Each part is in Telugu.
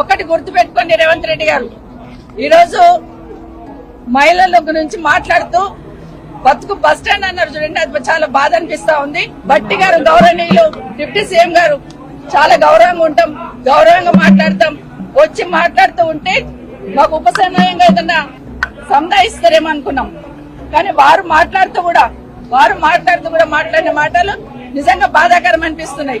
ఒకటి గుర్తు పెట్టుకోండి రేవంత్ రెడ్డి గారు. ఈరోజు మహిళల గురించి మాట్లాడుతూ బతుకు బస్ స్టాండ్ అన్నారు చూడండి అది చాలా బాధ అనిపిస్తా ఉంది. బట్టి గారు గౌరవనీయులు డిప్యూటీ సీఎం గారు చాలా గౌరవంగా ఉంటాం గౌరవంగా మాట్లాడతాం. వచ్చి మాట్లాడుతూ ఉంటే మాకు ఉపసమయంగా ఏదన్నా సంధాయిస్తారేమో అనుకున్నాం. కానీ వారు మాట్లాడుతూ కూడా వారు మాట్లాడుతూ కూడా మాట్లాడిన మాటలు నిజంగా బాధాకరం అనిపిస్తున్నాయి.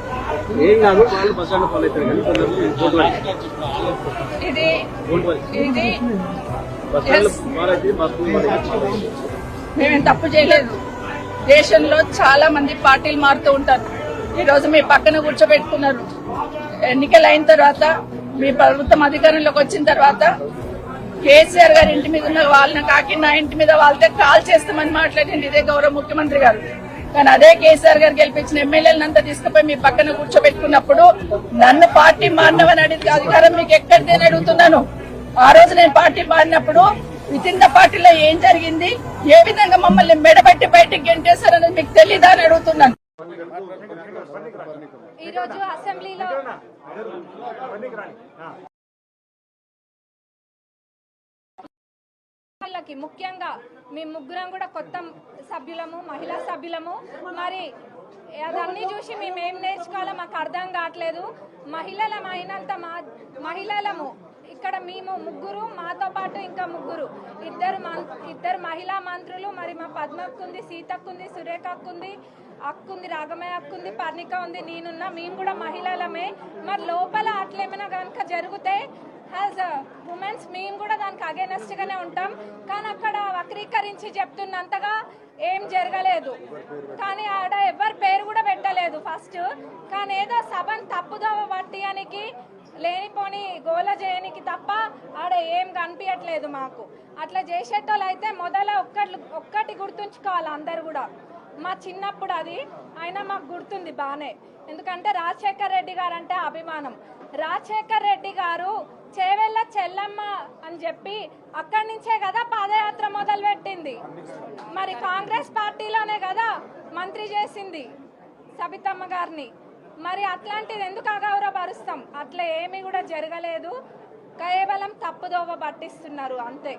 ఏం కాదు వాళ్ళు బస్ స్టాండ్ ఫాలో అవుతారు కానీ బస్ స్టాండ్ ఫాలో అయితే బస్సు. మేమేం తప్పు చేయలేదు. దేశంలో చాలా మంది పార్టీలు మారుతూ ఉంటారు. ఈ రోజు మీ పక్కన కూర్చోబెట్టుకున్నారు. ఎన్నికలు అయిన తర్వాత మీ ప్రభుత్వం అధికారంలోకి వచ్చిన తర్వాత కేసీఆర్ గారి ఇంటి మీద ఉన్న వాళ్ళని కాకి నా ఇంటి మీద వాళ్ళతో కాల్ చేస్తామని మాట్లాడింది ఇదే గౌరవ ముఖ్యమంత్రి గారు. కానీ అదే కేసీఆర్ గారు గెలిపించిన ఎమ్మెల్యేలంతా తీసుకుపోయి మీ పక్కన కూర్చోబెట్టుకున్నప్పుడు నన్ను పార్టీ మారినవని అడిగితే అధికారం మీకు ఎక్కడిదని అడుగుతున్నాను. ఆ రోజు నేను పార్టీ మారినప్పుడు విత్ ఇన్ ద పార్టీలో ఏం జరిగింది? ఏ విధంగా మమ్మల్ని మెడబెట్టి బయటికి గెంటేశారనేది మీకు తెలీదా అని అడుగుతున్నాను. ఈరోజు అసెంబ్లీలో వాళ్ళకి ముఖ్యంగా మీ ముగ్గురం కూడా కొత్త సభ్యులము మహిళా సభ్యులము. మరి అదన్నీ చూసి మేము ఏం నేర్చుకోవాలో మాకు అర్థం కావట్లేదు. మహిళలం అయినంత మా మహిళలము. ఇక్కడ మేము ముగ్గురు మాతో పాటు ఇంకా ముగ్గురు. ఇద్దరు మం- ఇద్దరు మహిళా మంత్రులు మరి మా పద్మక్కుంది సీతక్కుంది సురేఖక్కుంది అక్కుంది రాగమయ్య అక్కుంది పర్ణిక ఉంది నేనున్నా. మేము కూడా మహిళలమే. మరి లోపల అట్లేమైనా కనుక జరిగితే యాజ్ ఉమెన్స్ మేము కూడా దానికి అగేనెస్ట్ గానే ఉంటాం. కానీ అక్కడ వక్రీకరించి చెప్తున్నంతగా ఏం జరగలేదు. కానీ ఆడ ఎవరి పేరు కూడా పెట్టలేదు ఫస్ట్ కానీ ఏదో సభను తప్పుదోవ పట్టియానికి లేనిపోని గోల చేయనికి తప్ప ఆడ ఏం కనిపించట్లేదు మాకు. అట్లా చేసేటోళ్ళు అయితే మొదల ఒక్కటి ఒక్కటి గుర్తుంచుకోవాలి అందరు కూడా. మా చిన్నప్పుడు అది అయినా మాకు గుర్తుంది బాగానే ఎందుకంటే రాజశేఖర్ రెడ్డి గారు అంటే అభిమానం. రాజశేఖర్ రెడ్డి గారు చేవెళ్ళ చెల్లమ్మ అని చెప్పి అక్కడి నుంచే కదా పాదయాత్ర మొదలు పెట్టింది మరి కాంగ్రెస్ పార్టీలోనే కదా మంత్రి చేసింది సబితమ్మ గారిని. మరి అట్లాంటిది ఎందుకు అగౌరవపరుస్తాం? అట్లా ఏమీ కూడా జరగలేదు. కేవలం తప్పుదోవ పట్టిస్తున్నారు అంతే.